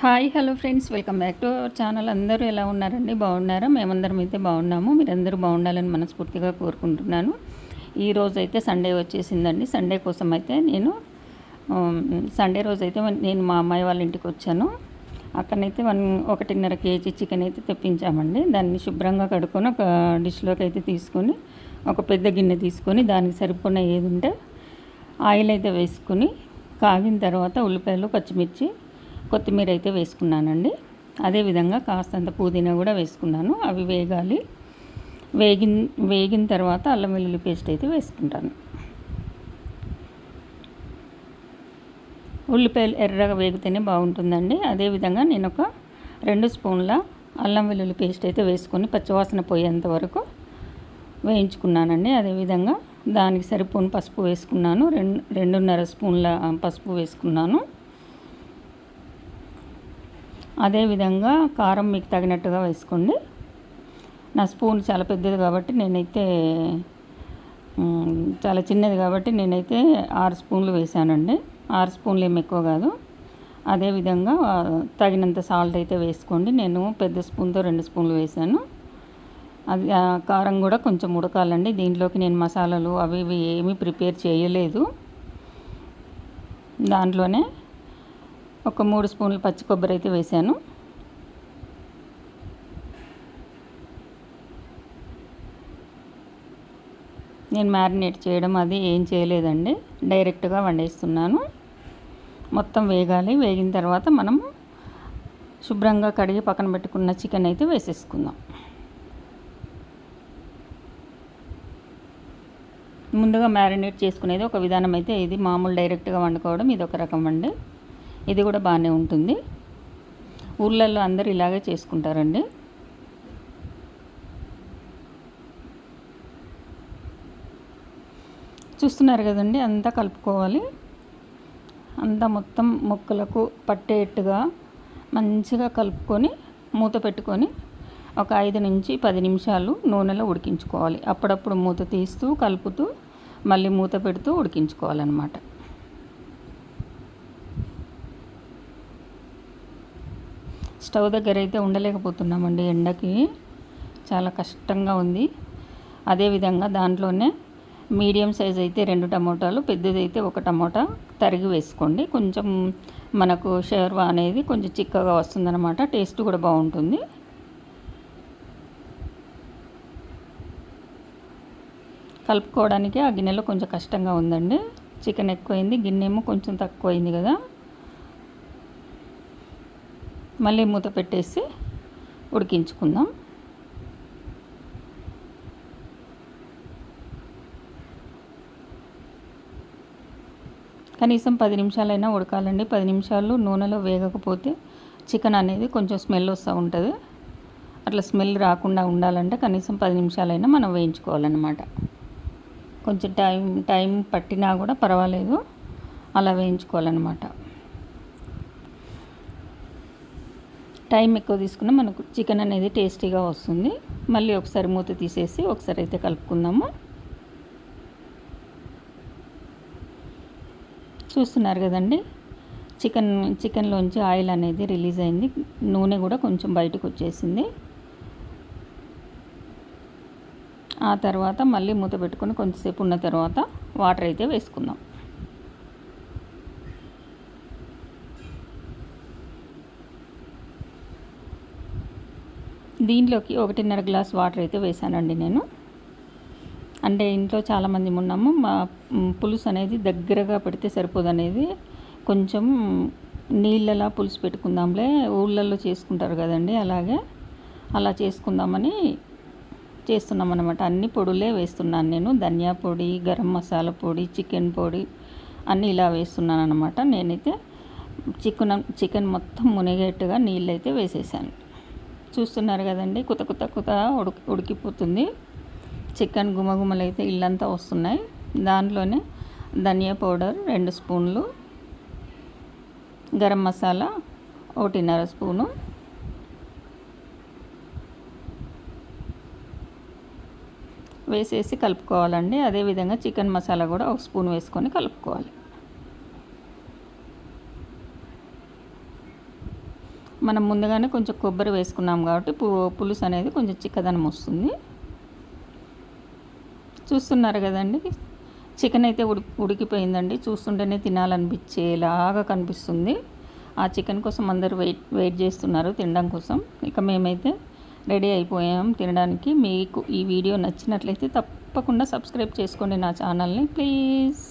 Hi hello friends. Welcome back to our channel. అందరూ ఎలా ఉన్నారండి? బాగున్నారా? మేమందరం అయితే బాగున్నాము. మీరందరూ బాగుండాలని మనస్ఫూర్తిగా కోరుకుంటున్నాను. ఈ రోజు అయితే సండే వచ్చేసిందండి. సండే కోసం అయితే నేను సండే రోజు అయితే నేను మా అమ్మాయి వాళ్ళ ఇంటికి వచ్చాను. అక్కడనైతే వన్ ఒకటిన్నర కేజీ చికెన్ అయితే తెప్పించామండి. దాన్ని శుభ్రంగా కడుక్కొని ఒక డిష్లోకి అయితే తీసుకొని ఒక పెద్ద గిన్నె తీసుకొని దానికి సరిపోయిన ఏది ఉంటే ఆయిల్ అయితే వేసుకుని కాగిన తర్వాత ఉల్లిపాయలు పచ్చిమిర్చి కొత్తిమీర అయితే వేసుకున్నానండి. అదేవిధంగా కాస్తంత పుదీనా కూడా వేసుకున్నాను. అవి వేగాలి. వేగిన వేగిన తర్వాత అల్లం వెల్లుల్లి పేస్ట్ అయితే వేసుకుంటాను. ఉల్లిపాయలు ఎర్రగా వేగితేనే బాగుంటుందండి. అదేవిధంగా నేను ఒక రెండు స్పూన్ల అల్లం వెల్లుల్లి పేస్ట్ అయితే వేసుకొని పచ్చివాసన పోయేంత వరకు వేయించుకున్నానండి. అదేవిధంగా దానికి సరిపోని పసుపు వేసుకున్నాను. రెండు రెండున్నర స్పూన్ల పసుపు వేసుకున్నాను. అదేవిధంగా కారం మీకు తగినట్టుగా వేసుకోండి. నా స్పూన్ చాలా పెద్దది కాబట్టి నేనైతే చాలా చిన్నది కాబట్టి నేనైతే ఆరు స్పూన్లు వేసానండి ఆరు స్పూన్లు ఏమి ఎక్కువ కాదు. అదేవిధంగా తగినంత సాల్ట్ అయితే వేసుకోండి. నేను పెద్ద స్పూన్తో రెండు స్పూన్లు వేసాను అది కారం కూడా కొంచెం ఉడకాలండి. దీంట్లోకి నేను మసాలాలు అవి ఇవి ఏమీ ప్రిపేర్ చేయలేదు. దాంట్లోనే ఒక మూడు స్పూన్లు పచ్చి కొబ్బరి అయితే వేసాను. నేను మ్యారినేట్ చేయడం అది ఏం చేయలేదండి డైరెక్ట్గా వండేస్తున్నాను. మొత్తం వేగాలి వేగిన తర్వాత మనం శుభ్రంగా కడిగి పక్కన పెట్టుకున్న చికెన్ అయితే వేసేసుకుందాం. ముందుగా మ్యారినేట్ చేసుకునేది ఒక విధానం అయితే ఇది మామూలు డైరెక్ట్గా వండుకోవడం ఇది ఒక రకం అండి. ఇది కూడా బాగానే ఉంటుంది. ఊళ్ళల్లో అందరూ ఇలాగే చేసుకుంటారండి. చూస్తున్నారు కదండి అంతా కలుపుకోవాలి. అంతా మొత్తం ముక్కలకు పట్టేట్టుగా మంచిగా కలుపుకొని మూత పెట్టుకొని ఒక ఐదు నుంచి పది నిమిషాలు నూనెలో ఉడికించుకోవాలి. అప్పుడప్పుడు మూత తీస్తూ కలుపుతూ మళ్ళీ మూత పెడుతూ ఉడికించుకోవాలన్నమాట. స్టవ్ దగ్గర అయితే ఉండలేకపోతున్నామండి ఎండకి. చాలా కష్టంగా ఉంది. అదేవిధంగా దాంట్లోనే మీడియం సైజ్ అయితే రెండు టమోటాలు పెద్దదైతే ఒక టమోటా తరిగి వేసుకోండి. కొంచెం మనకు షేర్వా అనేది కొంచెం చిక్కగా వస్తుందన్నమాట. టేస్ట్ కూడా బాగుంటుంది. కలుపుకోవడానికి ఆ గిన్నెలో కొంచెం కష్టంగా ఉందండి. చికెన్ ఎక్కువైంది గిన్నె ఏమో కొంచెం తక్కువైంది కదా. మళ్ళీ మూత పెట్టేసి ఉడికించుకుందాం. కనీసం పది నిమిషాలైనా ఉడకాలండి. పది నిమిషాలు నూనెలో వేగకపోతే చికెన్ అనేది కొంచెం స్మెల్ వస్తూ ఉంటుంది. అట్లా స్మెల్ రాకుండా ఉండాలంటే కనీసం పది నిమిషాలైనా మనం వేయించుకోవాలన్నమాట. కొంచెం టైం టైం పట్టినా కూడా పర్వాలేదు. అలా వేయించుకోవాలన్నమాట. టైం ఎక్కువ తీసుకున్నా మనకు చికెన్ అనేది టేస్టీగా వస్తుంది. మళ్ళీ ఒకసారి మూత తీసేసి ఒకసారి అయితే కలుపుకుందాము. చూస్తున్నారు కదండి? చికెన్ చికెన్లోంచి ఆయిల్ అనేది రిలీజ్ అయింది. నూనె కూడా కొంచెం బయటకు వచ్చేసింది. ఆ తర్వాత మళ్ళీ మూత పెట్టుకొని కొంతసేపు ఉన్న తర్వాత వాటర్ అయితే వేసుకుందాం. దీంట్లోకి ఒకటిన్నర గ్లాస్ వాటర్ అయితే వేసానండి నేను. అంటే ఇంట్లో చాలామంది ఉన్నాము. మా పులుసు అనేది దగ్గరగా పెడితే సరిపోదు అనేది కొంచెం నీళ్ళలా పులుసు పెట్టుకుందాంలే ఊళ్ళల్లో చేసుకుంటారు కదండి అలాగే. అలా చేసుకుందామని చేస్తున్నాం అనమాట అన్ని పొడులే వేస్తున్నాను నేను. ధనియా పొడి గరం మసాలా పొడి చికెన్ పొడి అన్నీ ఇలా వేస్తున్నాను అనమాట నేనైతే చికెన్ చికెన్ మొత్తం మునిగేట్టుగా నీళ్ళు అయితే వేసేసాను. చూస్తున్నారు కదండి. కుత కుత కుత ఉడికి ఉడికిపోతుంది. చికెన్ గుమగుమలు అయితే ఇల్లంతా వస్తున్నాయి. దాంట్లోనే ధనియా పౌడర్ రెండు స్పూన్లు గరం మసాలా ఒకటిన్నర స్పూను వేసేసి కలుపుకోవాలండి. అదేవిధంగా చికెన్ మసాలా కూడా ఒక స్పూన్ వేసుకొని కలుపుకోవాలి. మనం ముందుగానే కొంచెం కొబ్బరి వేసుకున్నాం కాబట్టి పు పులుసు అనేది కొంచెం చిక్కదనం వస్తుంది. చూస్తున్నారు కదండి? చికెన్ అయితే ఉడి ఉడికిపోయిందండి. చూస్తుంటేనే తినాలనిపించేలాగా కనిపిస్తుంది. ఆ చికెన్ కోసం అందరూ వెయిట్ వెయిట్ చేస్తున్నారు తినడం కోసం. ఇక మేమైతే రెడీ అయిపోయాం తినడానికి. మీకు ఈ వీడియో నచ్చినట్లయితే తప్పకుండా సబ్స్క్రైబ్ చేసుకోండి నా ఛానల్ని. ప్లీజ్.